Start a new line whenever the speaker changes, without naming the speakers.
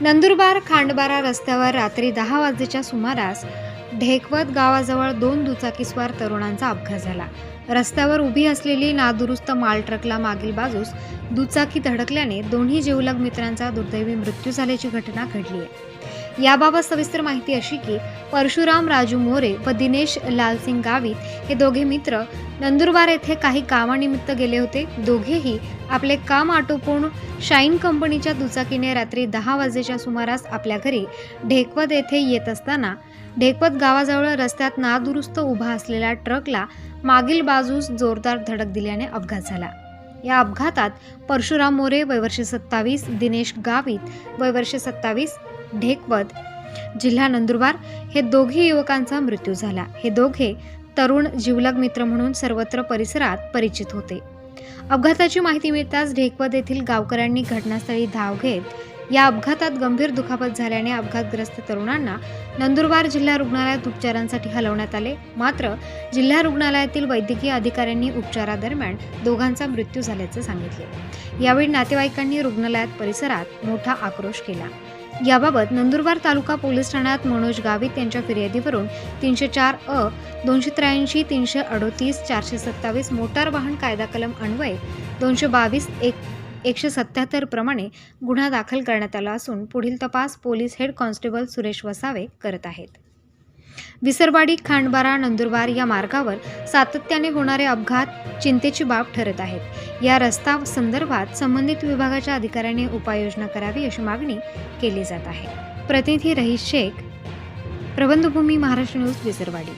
नंदुरबार खांडबारा रस्त्यावर रात्री दहा वाजेच्या सुमारास ढेकवत गावाजवळ दोन दुचाकीस्वार तरुणांचा अपघात झाला. रस्त्यावर उभी असलेली नादुरुस्त माल ट्रकला मागील बाजूस दुचाकी धडकल्याने दोन्ही जीवलग मित्रांचा दुर्दैवी मृत्यू झाल्याची घटना घडली आहे याबाबत सविस्तर माहिती अशी की परशुराम राजू मोरे व दिनेश लालसिंग गावित हे दोघे मित्र नंदुरबार येथे काही कामानिमित्त गेले होते. दोघेही आपले काम आटोपून शाईन कंपनीच्या दुचाकीने रात्री दहा वाजेच्या सुमारास आपल्या घरी ढेकवत येथे येत असताना ढेकवत गावाजवळ रस्त्यात नादुरुस्त उभा असलेल्या ट्रकला मागील बाजूस जोरदार धडक दिल्याने अपघात झाला. या अपघातात परशुराम मोरे वयवर्षे सत्तावीस दिनेश गावित वयवर्षे सत्तावीस ढेकवत जिल्हा नंदुरबार. हे दोघे युवकांचा मृत्यू झाला. हे दोघे तरुण जीवलग मित्र म्हणून सर्वत्र परिसरात परिचित होते. अपघाताची माहिती मिळताच ढेकवद येथील गावकऱ्यांनी घटनास्थळी धाव घेत या अपघातात गंभीर दुखापत झाल्याने अपघातग्रस्त तरुणांना नंदुरबार जिल्हा रुग्णालयात उपचारांसाठी हलवण्यात आले. मात्र जिल्हा रुग्णालयातील वैद्यकीय अधिकाऱ्यांनी उपचारादरम्यान दोघांचा मृत्यू झाल्याचे सांगितले. यावेळी नातेवाईकांनी रुग्णालयात परिसरात मोठा आक्रोश केला. याबाबत नंदुरबार तालुका पोलीस ठाण्यात मनोज गावित यांच्या फिर्यादीवरून तीनशे चार अ दोनशे त्र्याऐंशी तीनशे अडोतीस चारशे सत्तावीस मोटार वाहन कायदा कलम अन्वय दोनशे बावीस एक एकशे सत्याहत्तर प्रमाणे गुन्हा दाखल करण्यात आला असून पुढील तपास police head constable Suresh Vasave करत आहेत. विसरवाडी खांडबारा नंदुरबार या मार्गावर सातत्याने होणारे अपघात चिंतेची बाब ठरत आहेत. या रस्ता संदर्भात संबंधित विभागाच्या अधिकाऱ्यांनी उपाययोजना करावी अशी मागणी केली जात आहे. प्रतिनिधी रहीश शेख प्रबंधभूमी महाराष्ट्र न्यूज विसरवाडी.